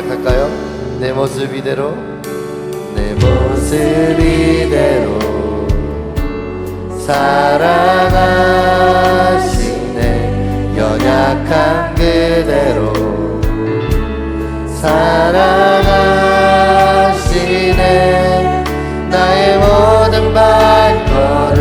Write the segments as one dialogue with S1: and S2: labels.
S1: 고백할까요? 내 모습 이대로 내 모습 이대로 사랑하시네 연약한 그대로 사랑하시네 나의 모든 발걸음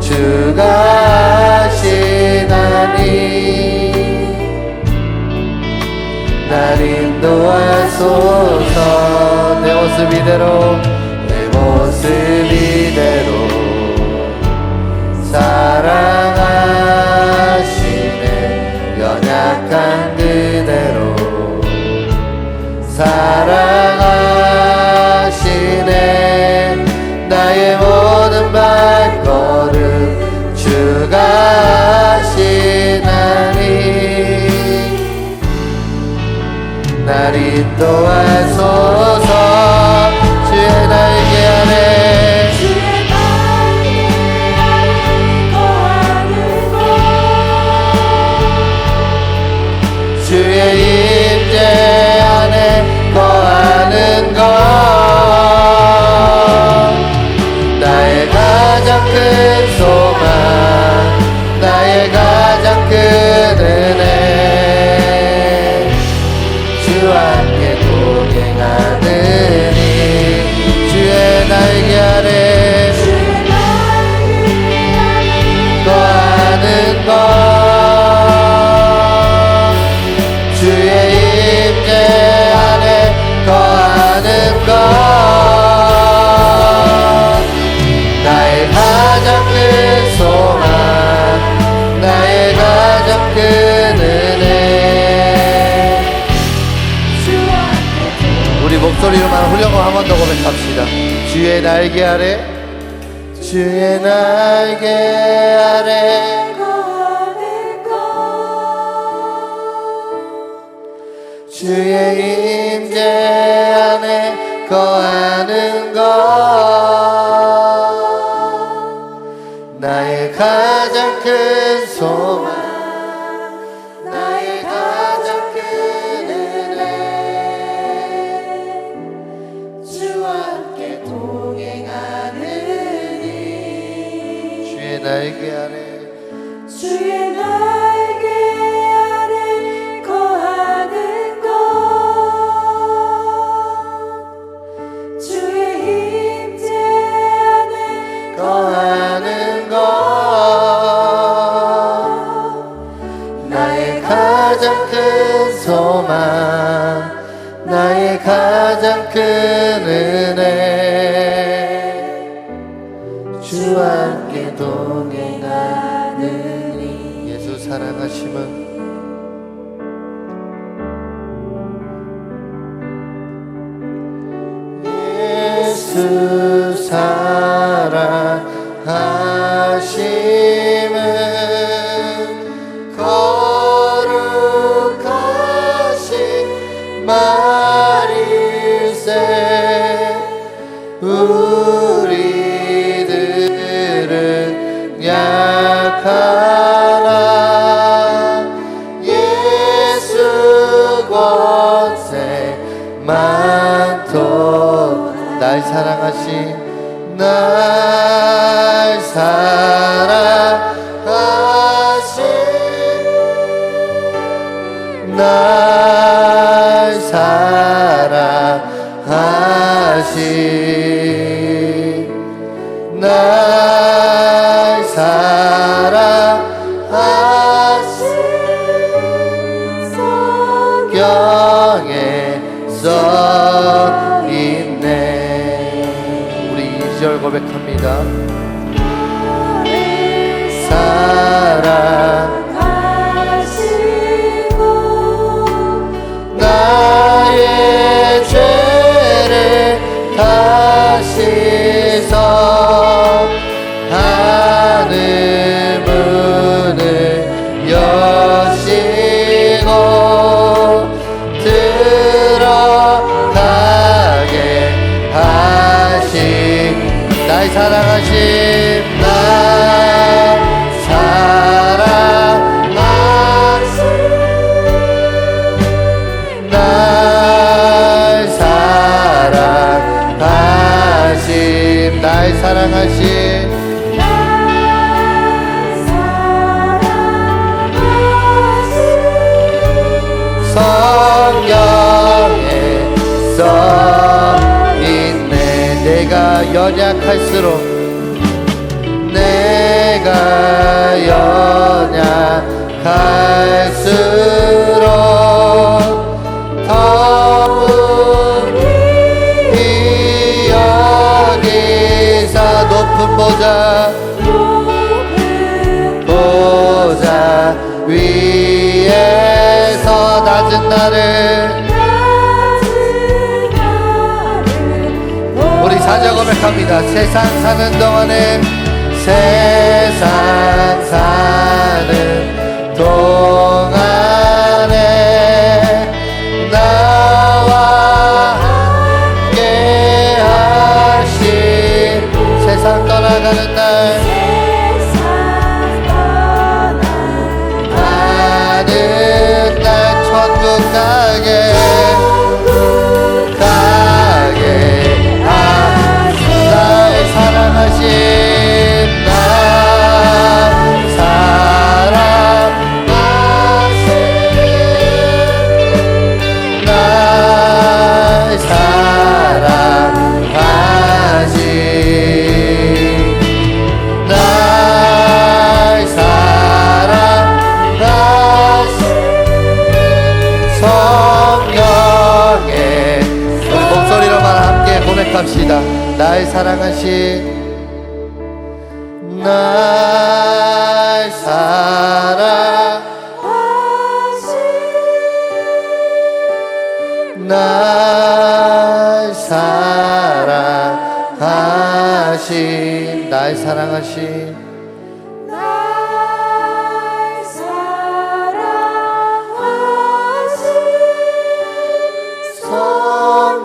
S1: 주가 하시나니 인도하소서. 내 모습 이대로 내 모습 이대로. 사랑하시네. 연약한 그대로. 사랑하시네. 나의 모든 발 날 인도하소서 주의 날개 아래
S2: 주의 날개 아래 거하는 것
S1: 주의 임재 안에 거하는 것. 나의 가장 큰 목소리로만 후렴을 한번 더 고백합시다. 주의 날개 아래, 주의 날개 아래, 주의 임재 안에 거하는 것. 나의 가장 큰 심은 거룩하신 말일세 우리들은 약하나 예수 권세만 더 날 사랑하신 나 사랑하신 날 연약할수록 내가 연약할수록 더욱이 여기서 높은 보좌 보좌 위에서 낮은 나를 고백합니다. 세상 사는 동안에 세상 사는 동안에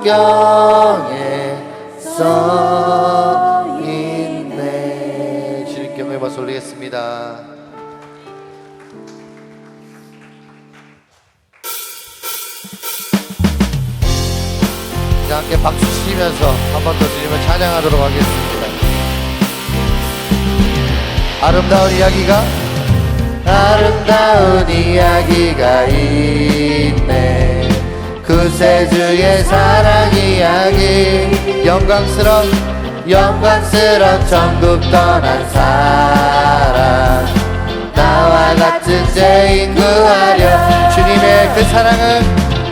S1: 성경에 써 있네. 주님께 박수 올리겠습니다. 자, 함께 박수 치면서 한 번 더 주님을 찬양하도록 하겠습니다. 아름다운 이야기가 아름다운 이야기가 있네 구세주의 사랑 이야기. 영광스러운 영광스러운 천국 떠난 사랑. 나와 같은 죄인 구하려 주님의 그 사랑은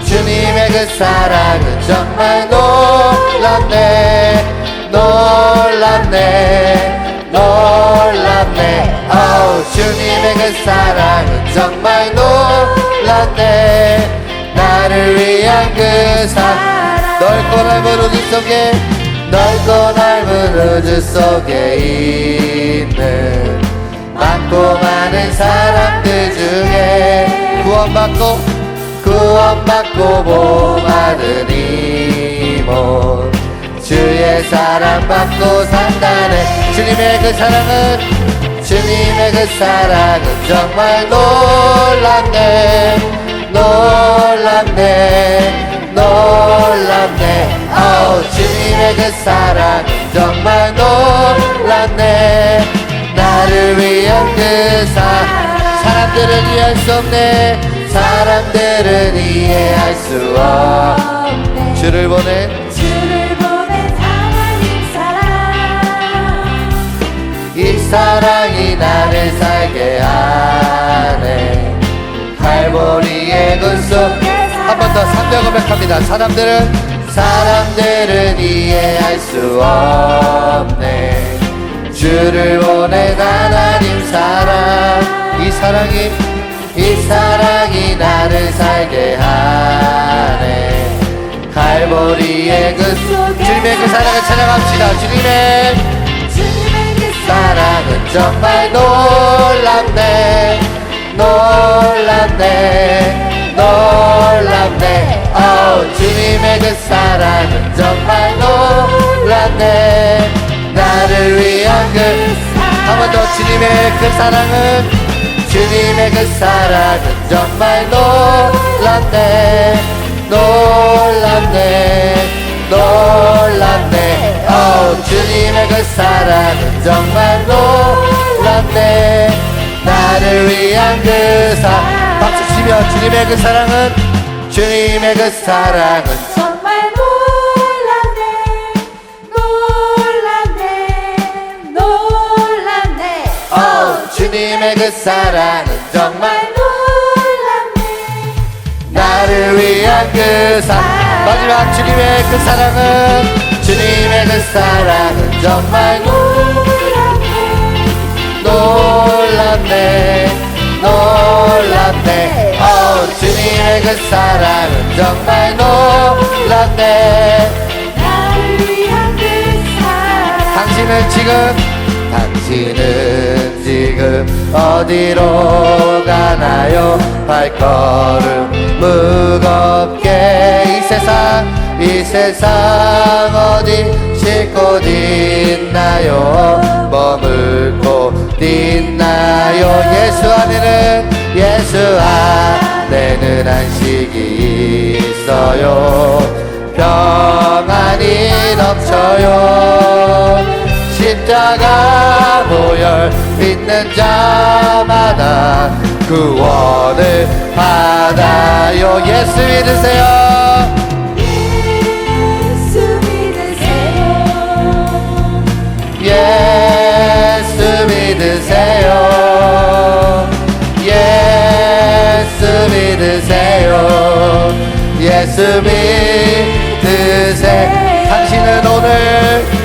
S1: 주님의 그 사랑은 정말 놀랍네. 놀랍네. 놀랍네. 어 주님의 그 사랑은 정말 놀랍네 나를 위한 그 사랑. 넓고 넓은 우주 속에 넓고 넓은 우주 속에 있는 많고 많은 사람들 중에 구원받고 구원받고 복받은 이모 주의 사랑 받고 산다네. 주님의 그 사랑은 주님의 그 사랑은 정말 놀랍네 놀랍네 놀랍네. 아우 주님의 그 사랑은 정말 놀랍네. 나를 위한 그 사랑 사람들은 이해할 수 없네. 사람들은 이해할 수 없네. 주를 보낸
S2: 주를 보낸 하나님 사랑.
S1: 이 사랑이 나를 살게 하네 갈보리의 그속한 번더 3절 고백합니다. 사람들은 사람들은 이해할 수 없네. 주를 보낸 하나님 사랑. 이 사랑이 이 사랑이 나를 살게 하네. 갈보리의 그 주님의 그 사랑을 찬양합시다. 주님의
S2: 주님의 그
S1: 사랑은 정말 놀랍네 놀랍네 놀랍네. 어 주님의 그 사랑은 정말 놀랍네. 나를 위한 그 한 번 더 주님의 그 사랑은 주님의 그 사랑은 정말 놀랍네. 놀랍네 놀랍네. 어 주님의 그 사랑은 정말 놀랍네 나를 위한 그 사랑. 박수 치며 주님의 그 사랑은 주님의 그 사랑은.
S2: 정말 놀랐네 놀랐네 놀랐네.
S1: 어 주님의 그 사랑은 정말
S2: 놀랐네.
S1: 나를 위한 그 사랑. 마지막 주님의 그 사랑은 주님의 그 사랑은 정말
S2: 놀랐네
S1: 놀랍네 놀랍네. 어 주님의 그 사랑은 정말 놀랍네.
S2: 나를 위한 그 사랑.
S1: 당신은 지금 당신은 지금 어디로 가나요? 발걸음 무겁게 이 세상 이 세상 어디 쉴곳 있나요? 머물 곳 있나요? 예수 안에는 예수 안에는 안식이 있어요. 평안이 넘쳐요 십자가 보혈 믿는 자마다 구원을 받아요. 예수 믿으세요.
S2: 예수 믿으세요.
S1: 예수 믿으세요. 예수 믿으세요. 예수 믿으세요. 당신은 오늘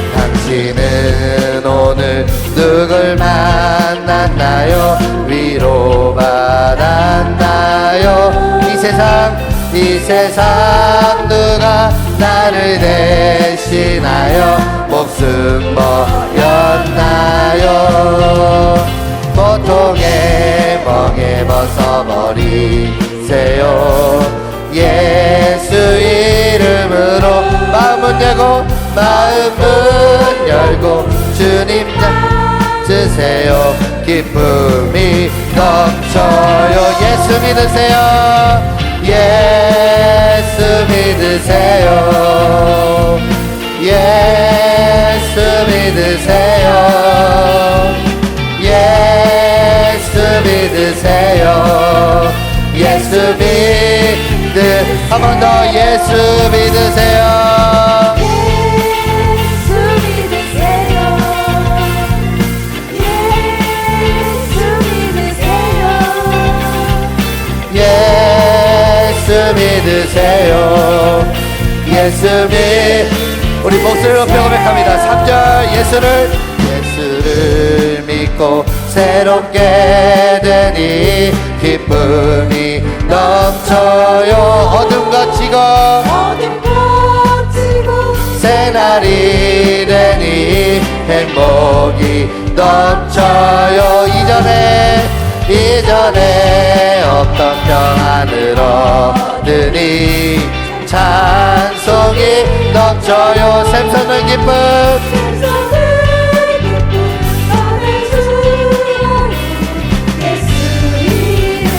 S1: 당신은 오늘 누굴 만났나요? 위로받았나요. 이 세상 이 세상 누가 나를 대신하여 목숨 버렸나요? 고통에 멍에 벗어버리세요. 예수 이름으로 마음은 열고 마음은 열고 주님 잡으세요. 기쁨이 넘쳐요. 예수 믿으세요. 예수 믿으세요. 예수 믿으세요. 예수 믿으세요. 예수 믿으 한번 더 예수 믿으세요
S2: 믿으세요. 예수 믿
S1: 우리 목소리를 높여 고백합니다. 3절 예수를 예수를 믿고 새롭게 되니 기쁨이 넘쳐요. 어둠 거치고
S2: 어둠 거치고
S1: 새날이 되니 행복이 넘쳐요. 이전에 이전에 없던 평안을 얻으니 찬송이 넘쳐요. 샘솟는 기쁨.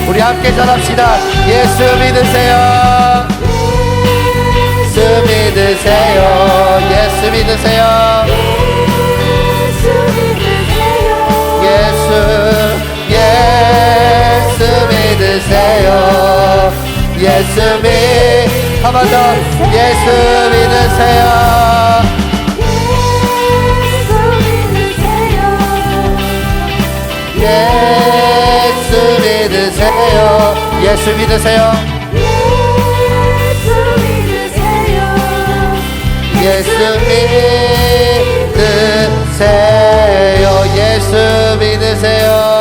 S1: 우리 함께 전합시다. 예수 믿으세요. 예수 믿으세요. 예수 믿으세요.
S2: 예수 믿으세요.
S1: 예수 예수 믿으세요. 예수 믿 한번 더. 예수 믿으세요.
S2: 예수 믿으세요.
S1: 예수 믿으세요. 예수 믿으세요.
S2: 예수 믿으세요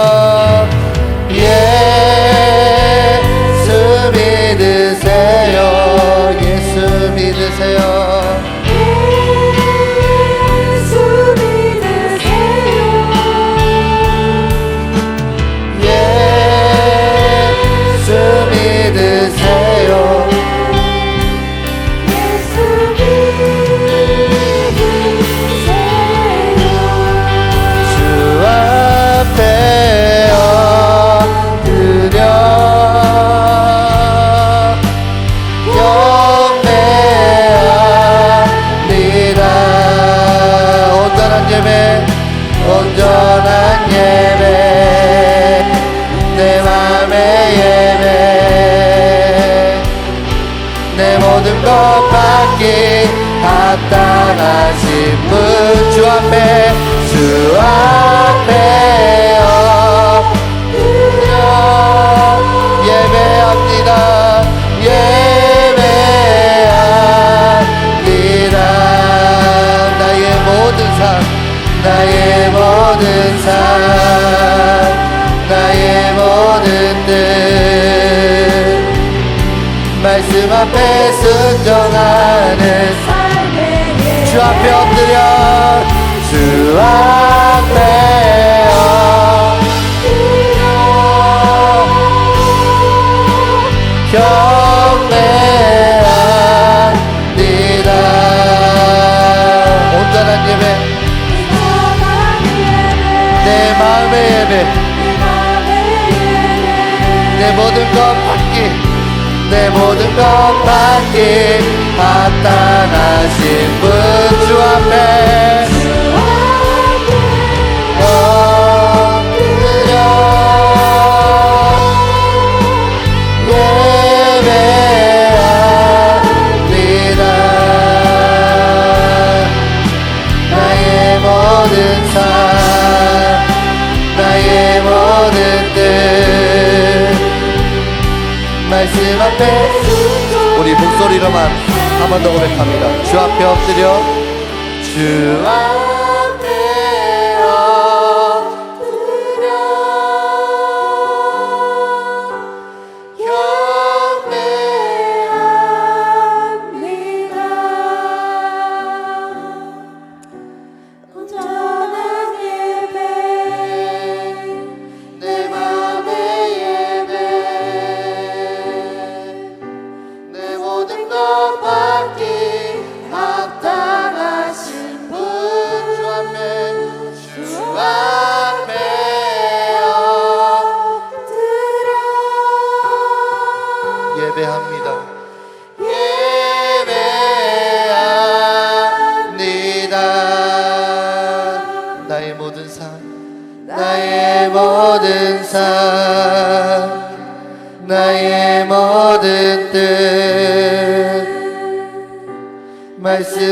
S1: 모든 삶 나의 모든 뜻. 말씀 앞에 순종하는 주 앞에 엎드려 주 앞에 내 마음의 예배 내 모든 것 받기 내 모든 것 받기 합당하신 분주 앞에 말씀 앞에 우리 목소리로만 한 번 더 고백합니다. 주 앞에 엎드려. 주 앞에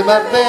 S1: Marte